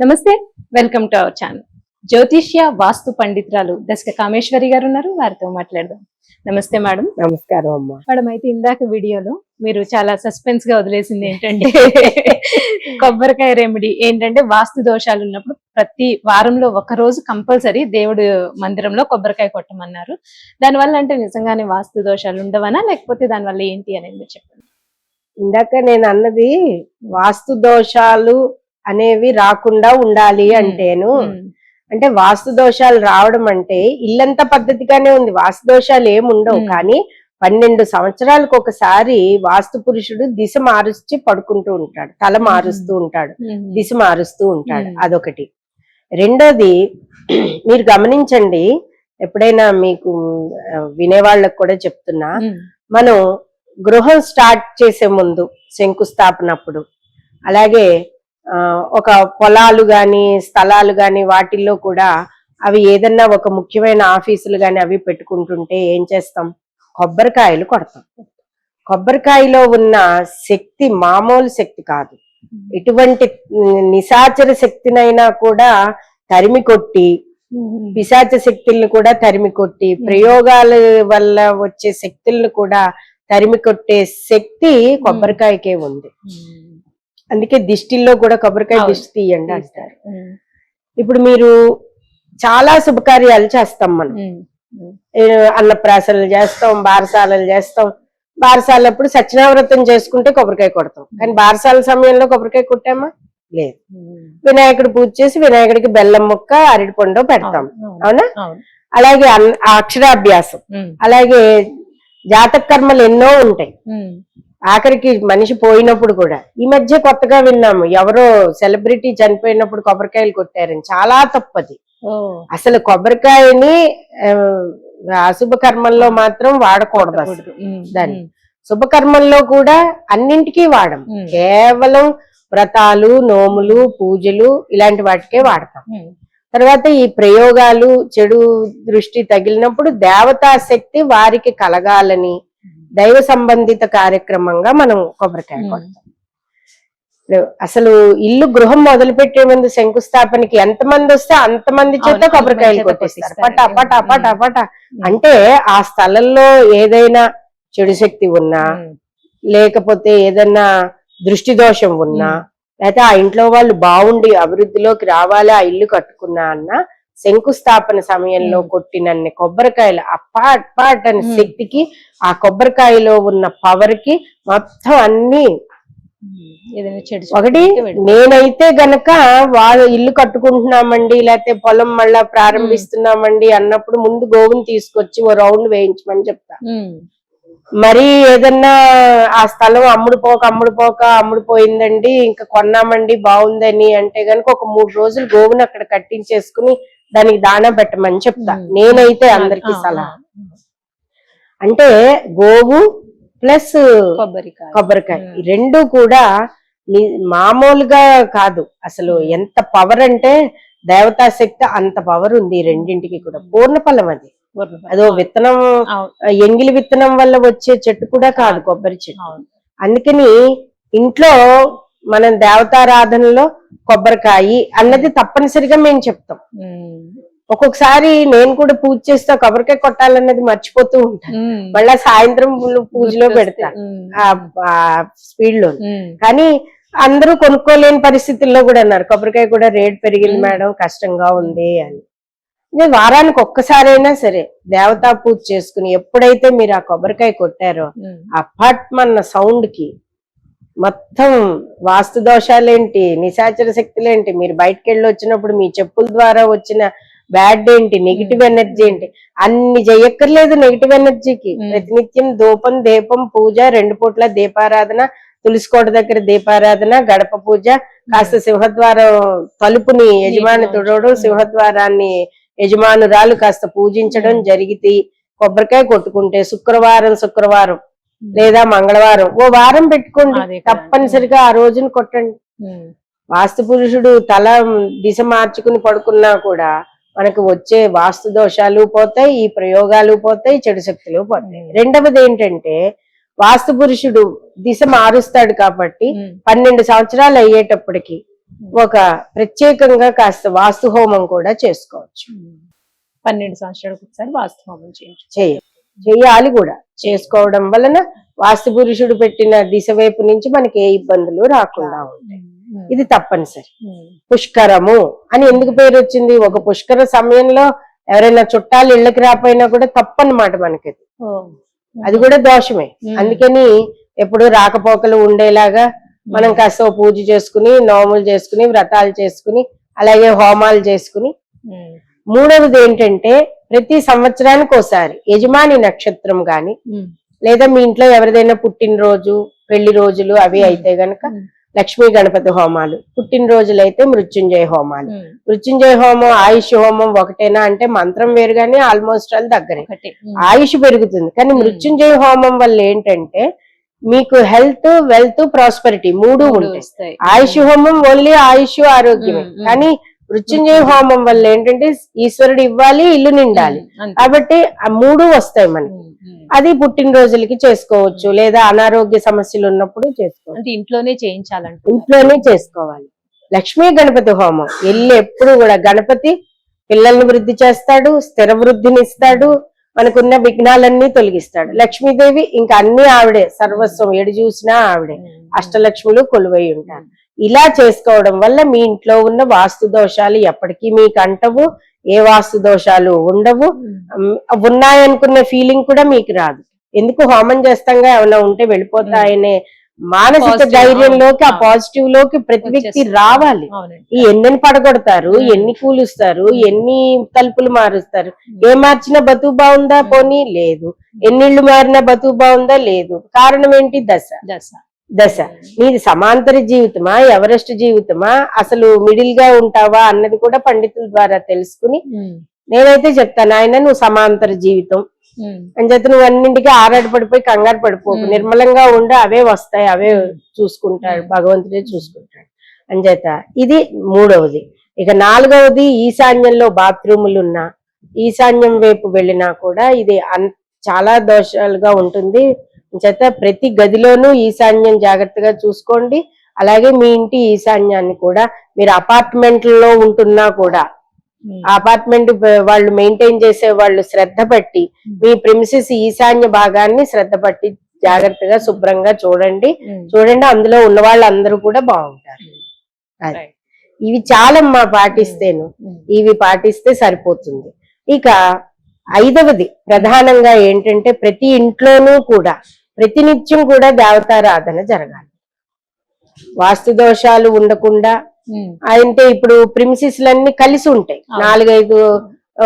నమస్తే welcome to our channel. జ్యోతిష్య వాస్తు పండితురాలు దశక కామేశ్వరి గారు ఉన్నారు వారితో మాట్లాడదాం. నమస్తే మేడం. నమస్కారం అమ్మా. మేడం అయితే ఇందాక వీడియోలో మీరు చాలా సస్పెన్స్గా వదిలేసింది ఏంటంటే కొబ్బరికాయ రెమెడీ ఏంటంటే వాస్తు దోషాలు ఉన్నప్పుడు ప్రతి వారంలో ఒక రోజు కంపల్సరీ దేవుడు మందిరంలో కొబ్బరికాయ కొట్టమన్నారు. దానివల్ల అంటే నిజంగానే వాస్తు దోషాలు ఉండవనా? లేకపోతే దానివల్ల ఏంటి అనేది చెప్పండి. ఇందాక నేను అన్నది వాస్తు దోషాలు అనేవి రాకుండా ఉండాలి అంటేను. అంటే వాస్తు దోషాలు రావడం అంటే ఇల్లంతా పద్ధతిగానే ఉంది. వాస్తు దోషాలు ఏముండవు. కానీ పన్నెండు సంవత్సరాలకు ఒకసారి వాస్తు పురుషుడు దిశ మారుచి పడుకుంటూ ఉంటాడు. తల మారుస్తూ ఉంటాడు. దిశ మారుస్తూ ఉంటాడు. అదొకటి. రెండోది మీరు గమనించండి ఎప్పుడైనా మీకు వినేవాళ్ళకు కూడా చెప్తున్నా మనం గృహం స్టార్ట్ చేసే ముందు శంకుస్థాపనప్పుడు అలాగే ఒక పొలాలు గాని స్థలాలు గాని వాటిల్లో కూడా అవి ఏదన్నా ఒక ముఖ్యమైన ఆఫీసులు గాని అవి పెట్టుకుంటుంటే ఏం చేస్తాం? కొబ్బరికాయలు కొడతాం. కొబ్బరికాయలో ఉన్న శక్తి మామూలు శక్తి కాదు. ఎటువంటి నిశాచర శక్తినైనా కూడా తరిమి కొట్టి పిశాచ శక్తుల్ని కూడా తరిమి కొట్టి ప్రయోగాల వల్ల వచ్చే శక్తుల్ని కూడా తరిమి కొట్టే శక్తి కొబ్బరికాయకే ఉంది. అందుకే దిష్టిల్లో కూడా కొబ్బరికాయ. దిష్టి తీయండి అంటారు. ఇప్పుడు మీరు చాలా శుభకార్యాలు చేస్తాం మనం. అన్నప్రాసనలు చేస్తాం బారసాలలు చేస్తాం. బారసాలప్పుడు సత్యనావ్రతం చేసుకుంటే కొబ్బరికాయ కొడతాం. కానీ బారసాల సమయంలో కొబ్బరికాయ కొట్టామా? లేదు. వినాయకుడు పూజ చేసి వినాయకుడికి బెల్లం ముక్క అరటి పండు పెడతాం. అవును. అలాగే అక్షరాభ్యాసం. అలాగే జాతక కర్మలు ఎన్నో ఉంటాయి. ఆఖరికి మనిషి పోయినప్పుడు కూడా. ఈ మధ్య కొత్తగా విన్నాము ఎవరో సెలబ్రిటీ చనిపోయినప్పుడు కొబ్బరికాయలు కొట్టారని. చాలా తప్పది. అసలు కొబ్బరికాయని అశుభ కర్మల్లో మాత్రం వాడకూడదు అసలు. దాన్ని. శుభకర్మల్లో కూడా అన్నింటికీ వాడం. కేవలం వ్రతాలు నోములు పూజలు ఇలాంటి వాటికే వాడతాం. తర్వాత ఈ ప్రయోగాలు చెడు దృష్టి తగిలినప్పుడు దేవతా శక్తి వారికి కలగాలని దైవ సంబంధిత కార్యక్రమంగా మనం కొబ్బరికాయ. కొడతాం అసలు ఇల్లు గృహం మొదలు పెట్టే ముందు శంకుస్థాపనకి ఎంత మంది వస్తే అంత మంది చేత కొబ్బరికాయలు అంతమంది కొట్టిస్తారు. పట పట పట. పట. అంటే ఆ స్థలంలో ఏదైనా చెడు శక్తి ఉన్నా లేకపోతే ఏదన్నా దృష్టి దోషం ఉన్నా. లేకపోతే ఆ ఇంట్లో వాళ్ళు బాగుండి అభివృద్ధిలోకి రావాలి ఆ ఇల్లు కట్టుకున్నా అన్న శంకుస్థాపన సమయంలో. కొట్టినన్ని కొబ్బరికాయలు అప్పాట్ పాట్ అనే. శక్తికి ఆ కొబ్బరికాయలో ఉన్న పవర్కి మొత్తం అన్ని ఒకటి. నేనైతే గనక వాళ్ళు ఇల్లు కట్టుకుంటున్నామండి లేకపోతే పొలం మళ్ళా ప్రారంభిస్తున్నామండి అన్నప్పుడు ముందు గోవుని తీసుకొచ్చి ఓ రౌండ్ వేయించమని చెప్తా మరి ఏదన్నా ఆ స్థలం అమ్ముడు పోక అమ్ముడు పోక అమ్ముడు పోయిందండి ఇంకా కొన్నామండి బాగుందని అంటే గనుక ఒక మూడు రోజులు గోవుని అక్కడ కట్టించేసుకుని దానికి దాణా పెట్టమని చెప్తా. నేనైతే అందరికి సలహా. అంటే గోవు ప్లస్ కొబ్బరికాయ. కొబ్బరికాయ. రెండు కూడా మామూలుగా కాదు. అసలు ఎంత పవర్ అంటే దేవతా శక్తి అంత పవర్ ఉంది రెండింటికి కూడా. పూర్ణఫలం అది. అదో విత్తనం ఎంగిలి విత్తనం వల్ల వచ్చే చెట్టు కూడా కాదు కొబ్బరి చెట్టు. అందుకని ఇంట్లో మనం దేవతారాధనలో కొబ్బరికాయ అన్నది తప్పనిసరిగా మేము చెప్తాం. ఒక్కొక్కసారి నేను కూడా పూజ చేస్తా కొబ్బరికాయ కొట్టాలన్నది మర్చిపోతూ ఉంటాను. మళ్ళా సాయంత్రం పూజలో పెడతా ఆ స్పీడ్లో కానీ అందరూ కొనుక్కోలేని పరిస్థితుల్లో కూడా అన్నారు కొబ్బరికాయ కూడా రేట్ పెరిగింది. మేడం కష్టంగా ఉంది అని. వారానికి ఒక్కసారైనా సరే దేవతా పూజ చేసుకుని ఎప్పుడైతే మీరు ఆ కొబ్బరికాయ కొట్టారో ఉమ్, అపార్ట్మన్న సౌండ్కి మొత్తం వాస్తు దోషాలేంటి నిశాచర శక్తులేంటి మీరు బయటకు వెళ్ళి వచ్చినప్పుడు మీ చెప్పుల ద్వారా వచ్చిన బ్యాడ్ ఏంటి నెగిటివ్ ఎనర్జీ ఏంటి అన్ని చెయ్యక్కర్లేదు నెగిటివ్ ఎనర్జీకి మ్మ్. ప్రతినిత్యం ధూపం దీపం పూజ రెండు పూట్ల దీపారాధన తులసికోట దగ్గర దీపారాధన గడప పూజ కాస్త సింహద్వారం తలుపుని యజమాని తుడవడం. సింహద్వారాన్ని యజమానురాలు కాస్త పూజించడం. జరిగితే కొబ్బరికాయ కొట్టుకుంటే శుక్రవారం శుక్రవారం. లేదా మంగళవారం. ఓ వారం పెట్టుకోండి. తప్పనిసరిగా ఆ రోజున కొట్టండి. వాస్తు పురుషుడు తల దిశ మార్చుకుని పడుకున్నా కూడా మనకు వచ్చే వాస్తు దోషాలు పోతాయి ఈ ప్రయోగాలు పోతాయి చెడు శక్తులు పోతాయి. రెండవది ఏంటంటే వాస్తు పురుషుడు దిశ మారుస్తాడు కాబట్టి పన్నెండు సంవత్సరాలు అయ్యేటప్పటికి ఒక ప్రత్యేకంగా కాస్త వాస్తు హోమం కూడా చేసుకోవచ్చు. పన్నెండు సంవత్సరాలకు ఒకసారి వాస్తు హోమం చేయించు. చేయ. చేయాలి కూడా. చేసుకోవడం వలన వాస్తు పురుషుడు పెట్టిన దిశ వైపు నుంచి మనకి ఏ ఇబ్బందులు రాకుండా ఉంటాయి. ఇది తప్పనిసరి. పుష్కరము అని ఎందుకు పేరు వచ్చింది? ఒక పుష్కర సమయంలో ఎవరైనా చుట్టాలు ఇళ్ళకి రాపోయినా కూడా తప్పన్నమాట మనకి అది. కూడా దోషమే. అందుకని ఎప్పుడు రాకపోకలు ఉండేలాగా మనం కాస్త పూజ చేసుకుని నోములు చేసుకుని వ్రతాలు చేసుకుని అలాగే హోమాలు చేసుకుని మూడవది ఏంటంటే ప్రతి సంవత్సరానికి ఒకసారి. యజమాని నక్షత్రం గాని లేదా మీ ఇంట్లో ఎవరిదైనా పుట్టినరోజు పెళ్ళి రోజులు అవి అయితే గనక లక్ష్మీ గణపతి హోమాలు పుట్టినరోజులు అయితే మృత్యుంజయ హోమాలు. మృత్యుంజయ హోమం ఆయుష్ హోమం ఒకటేనా అంటే మంత్రం వేరుగానే ఆల్మోస్ట్ ఆల్ దగ్గరే. ఆయుష్ పెరుగుతుంది. కానీ. మృత్యుంజయ హోమం వల్ల ఏంటంటే మీకు హెల్త్ వెల్త్ ప్రాస్పరిటీ మూడు ఉంటాయి. ఆయుష్ హోమం ఓన్లీ ఆయుష్ ఆరోగ్యమే. కానీ మృత్యుంజయ హోమం వల్ల ఏంటంటే ఈశ్వరుడు ఇవ్వాలి ఇల్లు నిండాలి. కాబట్టి ఆ మూడు వస్తాయి మనకి. అది పుట్టినరోజులకి చేసుకోవచ్చు లేదా అనారోగ్య సమస్యలు ఉన్నప్పుడు చేసుకోవచ్చు. అంటే ఇంట్లోనే చేయించాలంట ఇంట్లోనే చేసుకోవాలి. లక్ష్మీ గణపతి హోమం. ఎల్లు ఎప్పుడు కూడా గణపతి పిల్లల్ని వృద్ధి చేస్తాడు స్థిర వృద్ధిని ఇస్తాడు మనకున్న విఘ్నాలన్నీ తొలగిస్తాడు. లక్ష్మీదేవి ఇంకా అన్ని ఆవిడే సర్వస్వం ఎడు చూసినా ఆవిడే. అష్టలక్ష్ములు కొలువై ఉంటారు. ఇలా చేసుకోవడం వల్ల మీ ఇంట్లో ఉన్న వాస్తు దోషాలు ఎప్పటికీ మీకు అంటవు ఏ వాస్తు దోషాలు ఉండవు. ఉమ్, ఉన్నాయనుకున్న ఫీలింగ్ కూడా మీకు రాదు. ఎందుకు హోమం చేస్తాంగా ఏమైనా ఉంటే వెళ్ళిపోతాయనే మానసిక ధైర్యంలోకి ఆ. పాజిటివ్లోకి ప్రతి వ్యక్తి. రావాలి. ఈ ఎన్నెన్ని పడగొడతారు. ఎన్ని కూలుస్తారు ఎన్ని తలుపులు మారుస్తారు. ఏ మార్చినా బతుకు బాగుందా. పోనీ లేదు. ఎన్నిళ్ళు మారినా బతుకు బాగుందా లేదు. కారణం ఏంటి? దశ. దశ. దశ. నీది సమాంతర జీవితమా ఎవరెస్ట్ జీవితమా అసలు మిడిల్గా ఉంటావా అన్నది కూడా పండితుల ద్వారా తెలుసుకుని నేనైతే చెప్తాను ఆయన నువ్వు సమాంతర జీవితం. అని చేత నువ్వు అన్నింటికి ఆరాట పడిపోయి కంగారు పడిపోకు. మ్మ్. నిర్మలంగా ఉండి అవే వస్తాయి అవే. చూసుకుంటాడు. భగవంతుడే చూసుకుంటాడు. అని చేత ఇది మూడవది. ఇక నాలుగవది ఈశాన్యంలో బాత్రూములు ఉన్నా ఈశాన్యం వైపు వెళ్ళినా కూడా ఇది చాలా దోషాలుగా ఉంటుంది. చేత ప్రతి గదిలోనూ ఈశాన్యం జాగ్రత్తగా చూసుకోండి. అలాగే మీ ఇంటి ఈశాన్యాన్ని కూడా మీరు అపార్ట్మెంట్లలో ఉంటున్నా కూడా ఉమ్, అపార్ట్మెంట్ వాళ్ళు మెయింటైన్ చేసే వాళ్ళు శ్రద్ధ పట్టి మీ ప్రిమిసెస్ ఈశాన్య భాగాన్ని శ్రద్ధ పట్టి జాగ్రత్తగా శుభ్రంగా చూడండి. ఉమ్, చూడండి అందులో ఉన్న వాళ్ళందరూ కూడా బాగుంటారు. ఇవి చాలమ్మా పాటిస్తేను. ఇవి పాటిస్తే సరిపోతుంది. ఇక ఐదవది ప్రధానంగా ఏంటంటే ప్రతి ఇంట్లోనూ కూడా ప్రతినిత్యం కూడా దేవతారాధన జరగాలి. వాస్తు దోషాలు ఉండకుండా అంటే ఇప్పుడు ప్రిమిసిస్ లన్నీ కలిసి ఉంటాయి. నాలుగైదు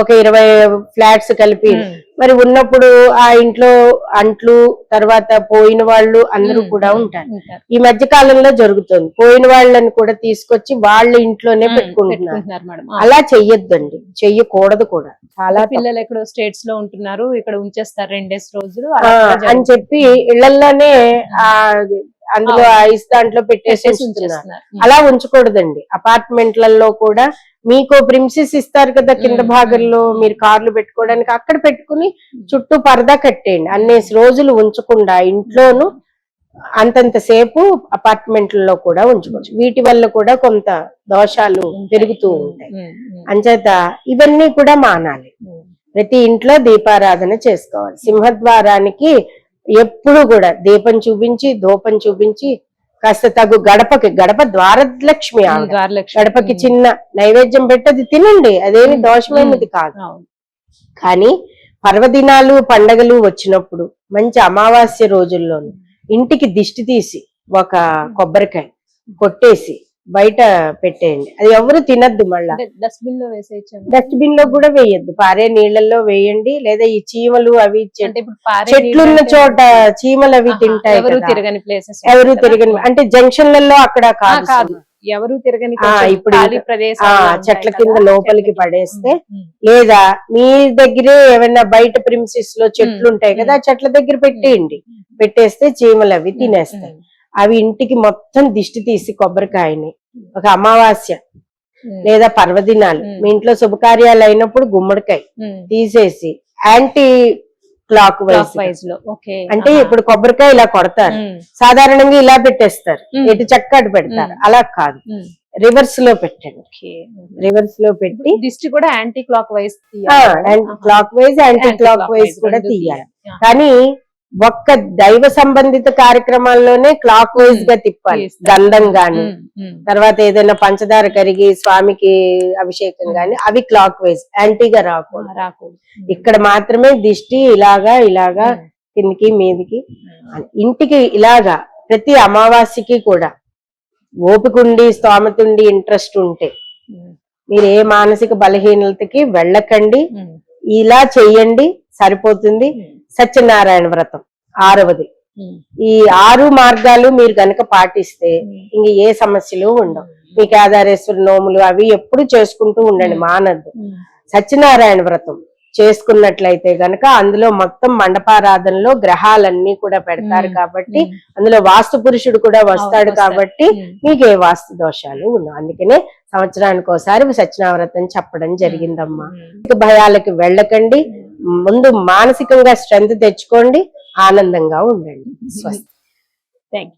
ఒక ఇరవై ఫ్లాట్స్ కలిపి మరి ఉన్నప్పుడు ఆ ఇంట్లో అంట్లు తర్వాత పోయిన వాళ్ళు అందరూ కూడా ఉంటారు. ఈ మధ్య కాలంలో జరుగుతుంది. పోయిన వాళ్ళని కూడా తీసుకొచ్చి వాళ్ళ ఇంట్లోనే పెట్టుకుంటున్నారు. అలా చెయ్యొద్దండి. చెయ్యకూడదు కూడా. చాలా. పిల్లలు ఎక్కడో స్టేట్స్లో ఉంటున్నారు. ఇక్కడ ఉంచేస్తారు రెండేసి రోజులు. అని. చెప్పి ఇళ్ళలోనే ఆ అందులో. ఐస్ దాంట్లో పెట్టేసి పెట్టేసి ఉంచుతున్నారు. ఉంచేస్తున్నారు. ఉమ్, అలా ఉంచకూడదండి. అపార్ట్మెంట్లలో కూడా మీకు ప్రిన్సెస్ ఇస్తారు కదా కింద. భాగంలో మీరు కార్లు పెట్టుకోవడానికి. అక్కడ పెట్టుకుని చుట్టూ పరదా కట్టేయండి. అన్నేసి రోజులు ఉంచకుండా ఇంట్లోను అంతంత సేపు అపార్ట్మెంట్లలో కూడా ఉంచుకోవచ్చు. వీటి వల్ల కూడా కొంత దోషాలు. పెరుగుతూ ఉంటాయి. అంచేత ఇవన్నీ కూడా మానాలి. ప్రతి ఇంట్లో దీపారాధన చేసుకోవాలి. సింహద్వారానికి ఎప్పుడు కూడా దీపం చూపించి ధూపం చూపించి కాస్త తగు గడపకి గడప ద్వారలక్ష్మి. గడపకి చిన్న నైవేద్యం పెట్టి అది తినండి అదేమి దోషమైనది కాదు. కానీ పర్వదినాలు పండగలు వచ్చినప్పుడు మంచి అమావాస్య రోజుల్లోను ఇంటికి దిష్టి తీసి ఒక కొబ్బరికాయ కొట్టేసి బయట పెట్టేయండి. అది ఎవరు తినద్దు మళ్ళా. డస్ట్బిన్లో వేసేయచ్చు? డస్ట్బిన్లో కూడా వేయద్దు. పారే నీళ్ళల్లో వేయండి. లేదా ఈ చీమలు అవి చెట్లున్న చోట చీమలు అవి తింటాయి ఎవరు. తిరగని ప్లేసెస్ ఎవరు తిరగని అంటే జంక్షన్లలో అక్కడ కాదు. ఎవరు తిరగని ఇప్పుడు చెట్ల కదా, లోపలికి. పడేస్తే లేదా మీ దగ్గరే ఏమైనా బయట ప్రిమిసిస్లో చెట్లు ఉంటాయి కదా చెట్ల దగ్గర పెట్టేయండి. పెట్టేస్తే చీమలు అవి తినేస్తాయి. అవి ఇంటికి మొత్తం దిష్టి తీసి కొబ్బరికాయని. ఒక అమావాస్య లేదా పర్వదినాలు. మీ ఇంట్లో శుభకార్యాలు అయినప్పుడు గుమ్మడికాయ. తీసేసి యాంటీ క్లాక్ వైజ్. లో. అంటే. ఇప్పుడు కొబ్బరికాయ ఇలా కొడతారు. సాధారణంగా ఇలా పెట్టేస్తారు. ఎటు చక్క అటు పెడతారు. అలా కాదు. రివర్స్లో పెట్టండి. రివర్స్లో పెట్టి దిష్టి కూడా anticlockwise clockwise anticlockwise కూడా తీయాలి. కానీ ఒక్క దైవ సంబంధిత కార్యక్రమాల్లోనే క్లాక్ వైజ్గా తిప్పాలి. గంధం గాని. తర్వాత ఏదైనా పంచదార కరిగి స్వామికి అభిషేకం గాని అవి క్లాక్ వైజ్ యాంటీగా రాకూడదు. రాకూడదు. ఇక్కడ మాత్రమే దిష్టి ఇలాగా ఇలాగా కిందికి మీదికి ఇంటికి ఇలాగా ప్రతి అమావాస్యకి కూడా ఓపికండి స్తోమతుండి ఇంట్రెస్ట్ ఉంటే మీరు ఏ మానసిక బలహీనతకి వెళ్ళకండి. ఇలా చెయ్యండి సరిపోతుంది. సత్యనారాయణ వ్రతం ఆరవది. ఈ ఆరు మార్గాలు మీరు గనక పాటిస్తే ఇంక ఏ సమస్యలు ఉండవు. మీ కేదారేశ్వర నోములు అవి ఎప్పుడు చేసుకుంటూ ఉండండి మానద్దు. సత్యనారాయణ వ్రతం చేసుకున్నట్లయితే గనక అందులో మొత్తం మండపారాధనలో గ్రహాలన్నీ కూడా పెడతారు. కాబట్టి అందులో వాస్తు పురుషుడు కూడా వస్తాడు. కాబట్టి మీకు ఏ వాస్తు దోషాలు ఉండవు. అందుకనే సంవత్సరానికి ఒకసారి సత్యనావ్రతం చెప్పడం జరిగిందమ్మా. ఇక భయాలకి వెళ్ళకండి. ముందు మానసికంగా స్ట్రెంగ్త్ తెచ్చుకోండి ఆనందంగా ఉండండి. స్వస్తి థ్యాంక్ యూ